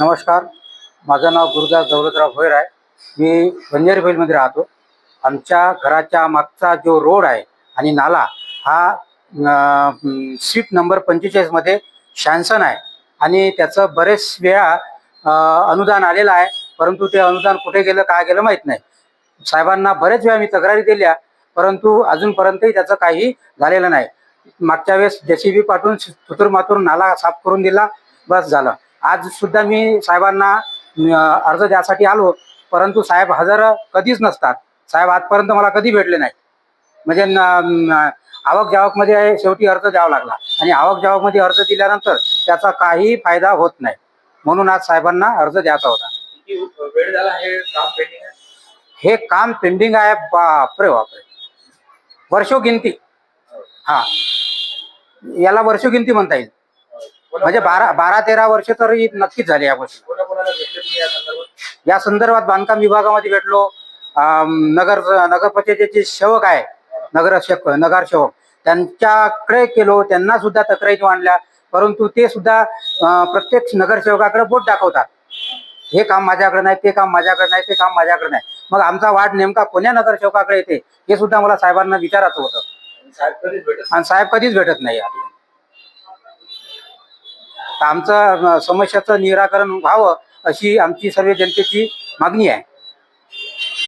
नमस्कार. माझं नाव गुरुदास दौलतराव भोयर आहे मी बंजारीफैलमध्ये राहतो. आमच्या घराच्या मागचा जो रोड आहे आणि नाला हा सीट नंबर पंचेचाळीसमध्ये शॅन्सन आहे. आणि त्याचं बरेच वेळा अनुदान आलेलं आहे. परंतु ते अनुदान कुठे गेलं काय गेलं माहीत नाही. साहेबांना बरेच वेळा मी तक्रारी दिल्या परंतु अजूनपर्यंतही त्याचं काही झालेलं नाही. मागच्या वेळेस जेसीबी पाठवून सुतूर मातूर नाला साफ करून दिला बस झालं. आज सुद्धा मी साहेबांना अर्ज द्यासाठी आलो परंतु साहेब हजर कधीच नसतात. साहेब आजपर्यंत मला कधी भेटले नाही म्हणजे आवक जावकमध्ये शेवटी अर्ज द्यावा लागला. आणि आवक जावकमध्ये अर्ज दिल्यानंतर त्याचा काही फायदा होत नाही. म्हणून आज साहेबांना अर्ज द्यायचा होता. वेळ झाला हे काम पेंडिंग आहे? हे काम पेंडिंग आहे बापरे बापरे. वर्षोगिनती हा. याला वर्षोगिनती म्हणता येईल. म्हणजे बारा बारा तेरा वर्ष तर ही नक्कीच झाली या गोष्टी. या संदर्भात? बांधकाम विभागामध्ये भेटलो. नगर नगर पंचायतीचे सेवक आहे नगर नगरसेवक त्यांच्याकडे केलो त्यांना सुद्धा तक्रारी मांडल्या. परंतु ते सुद्धा प्रत्येक नगरसेवकाकडे बोट दाखवतात. हे काम माझ्याकडे नाही ते काम माझ्याकडे नाही ते काम माझ्याकडे नाही. मग आमचा वार्ड नेमका कोण्या नगरसेवकाकडे येते हे सुद्धा मला साहेबांना विचारायचं होतं. आणि साहेब कधीच भेटत आणि साहेब कधीच भेटत नाही ठिकाणी. तर आमचं समस्याचं निराकरण व्हावं अशी आमची सर्व जनतेची मागणी आहे.